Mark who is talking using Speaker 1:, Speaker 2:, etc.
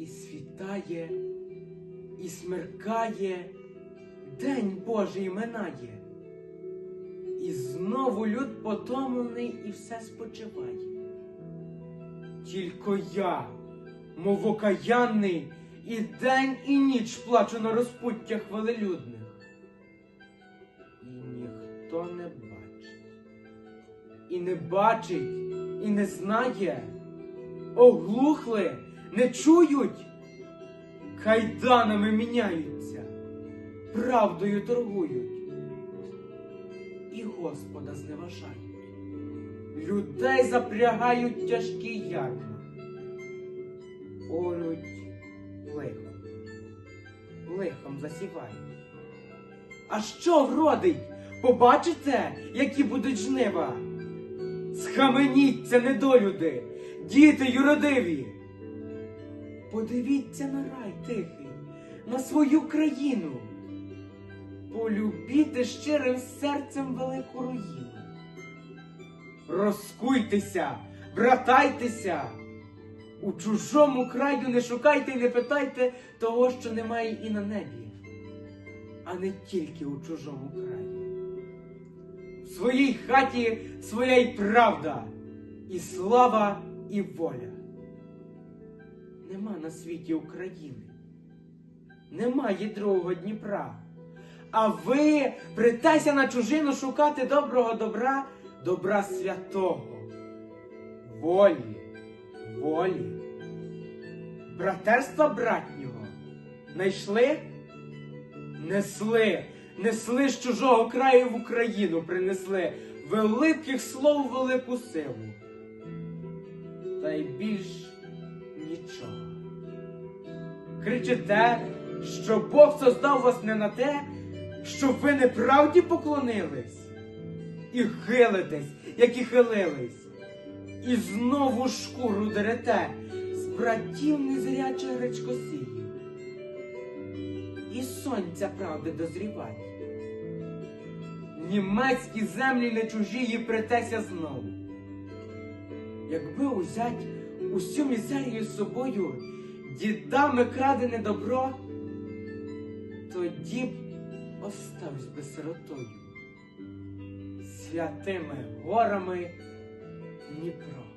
Speaker 1: І світає, і смеркає, День Божий минає. І знову люд потомлений і все спочиває. Тільки я, мов окаянний, і день, і ніч плачу на розпуттях велелюдних. І ніхто не бачить. І не бачить, і не знає. Оглухли, не чують. Кайданами міняються, правдою торгують. І Господа зневажають. Людей запрягають тяжкі ярма. Олють лихом. Лихом засівають. А що вродить? Побачите, які будуть жнива? Схаменіться, недолюди, діти юродиві. Подивіться на рай тихий, на свою країну. Полюбіте щирим серцем велику руїну. Розкуйтеся, братайтеся. У чужому краю не шукайте і не питайте того, що немає і на небі, а не тільки у чужому краї. В своїй хаті своя й правда, і слава, і воля. Нема на світі України, немає другого Дніпра. А ви притеся на чужину шукати доброго добра, добра святого, волі, волі, братерства братнього. Найшли? Несли, несли з чужого краю в Україну принесли великих слов велику силу. Та й більш нічого. Кричите, що Бог создав вас не на те, щоб ви неправді поклонились, і хилитесь, як і хилились, і знову шкуру дерете з братів незрячих гречкосіїв. І сонця правди дозріває. Німецькі землі не чужі і притеся знову. Якби узять усю мізерію з собою, дідами крадене добро, тоді б оставсь би сиротою, святими горами Дніпро.